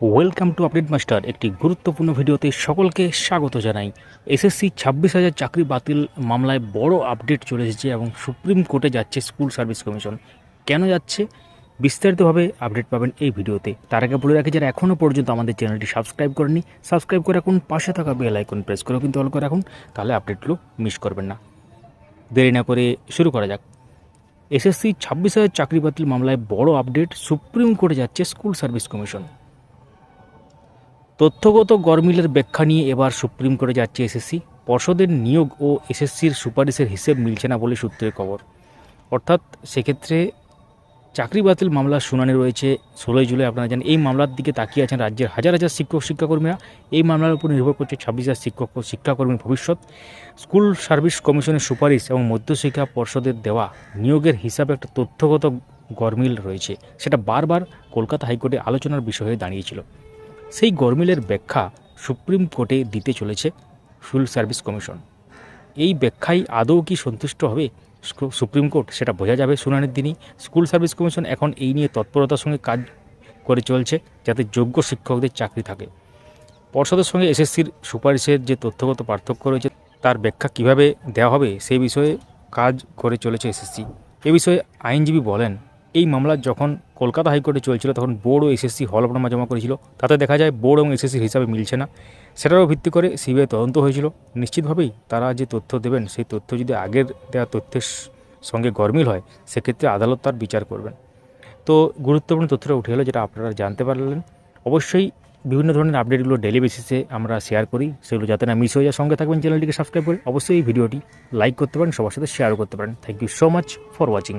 Welcome to update master একটি গুরুত্বপূর্ণ ভিডিওতে সকলকে স্বাগত জানাই। এসএসসি ছাব্বিশ হাজার চাকরি বাতিল মামলায় বড় আপডেট চলে এসেছে এবং সুপ্রিম কোর্টে যাচ্ছে স্কুল সার্ভিস কমিশন। কেন যাচ্ছে? বিস্তারিতভাবে আপডেট পাবেন এই ভিডিওতে। তার আগে বলে রাখি, যারা এখনও পর্যন্ত আমাদের চ্যানেলটি সাবস্ক্রাইব করেনি সাবস্ক্রাইব করে রাখুন, পাশে থাকা বেল আইকন প্রেস করেও কিন্তু অল করে রাখুন, তাহলে আপডেটগুলো মিস করবেন না। দেরি না করে শুরু করা যাক। এসএসসি ছাব্বিশ হাজার চাকরি বাতিল মামলায় বড় আপডেট, সুপ্রিম কোর্টে যাচ্ছে স্কুল সার্ভিস কমিশন। তথ্যগত গরমিলের ব্যাখ্যা নিয়ে এবার সুপ্রিম কোর্টে যাচ্ছে এসএসসি পর্ষদের নিয়োগ ও এসএসসির সুপারিশের হিসেব মিলছে না বলে সূত্রের খবর। অর্থাৎ সেক্ষেত্রে চাকরি বাতিল মামলার শুনানি রয়েছে ষোলোই জুলাই। আপনারা জানেন, এই মামলার দিকে তাকিয়ে আছেন রাজ্যের হাজার হাজার শিক্ষক শিক্ষাকর্মীরা। এই মামলার উপর নির্ভর করছে ছাব্বিশ হাজার শিক্ষক ও শিক্ষাকর্মীর ভবিষ্যৎ। স্কুল সার্ভিস কমিশনের সুপারিশ এবং মধ্যশিক্ষা পর্ষদের দেওয়া নিয়োগের হিসাবে একটা তথ্যগত গরমিল রয়েছে। সেটা বারবার কলকাতা হাইকোর্টে আলোচনার বিষয় হয়ে দাঁড়িয়েছিল। সেই গরমিলের ব্যাখ্যা সুপ্রিম কোর্টে দিতে চলেছে স্কুল সার্ভিস কমিশন। এই ব্যাখ্যায় আদৌ কি সন্তুষ্ট হবে সুপ্রিম কোর্ট, সেটা বোঝা যাবে শুনানির দিনই। স্কুল সার্ভিস কমিশন এখন এই নিয়ে তৎপরতার সঙ্গে কাজ করে চলছে যাতে যোগ্য শিক্ষকদের চাকরি থাকে। পর্ষদের সঙ্গে এসএসসির সুপারিশের যে তথ্যগত পার্থক্য রয়েছে, তার ব্যাখ্যা কীভাবে দেওয়া হবে সেই বিষয়ে কাজ করে চলেছে এসএসসি। এ বিষয়ে আইনজীবী বলেন, এই মামলা যখন কলকাতা হাইকোর্টে চলছিল, তখন বোর্ড ও এসএসসি হলফনামা জমা করেছিল। তাতে দেখা যায় বোর্ড এবং এসএসসির হিসাবে মিলছে না। সেটারও ভিত্তি করে সিবিআই তদন্ত হয়েছিল। নিশ্চিতভাবেই তারা যে তথ্য দেবেন, সেই তথ্য যদি আগের দেওয়া তথ্যের সঙ্গে গরমিল হয়, সেক্ষেত্রে আদালত তার বিচার করবেন। তো গুরুত্বপূর্ণ তথ্যটা উঠে এলো, যেটা আপনারা জানতে পারলেন। অবশ্যই বিভিন্ন ধরনের আপডেটগুলো ডেলি বেসিসে আমরা শেয়ার করি। সেগুলো যাতে না মিস হয়ে যায়। সঙ্গে থাকবেন চ্যানেলটিকে সাবস্ক্রাইব করে। অবশ্যই এই ভিডিওটি লাইক করতে পারেন, সবার সাথে শেয়ারও করতে পারেন। Thank you so much for watching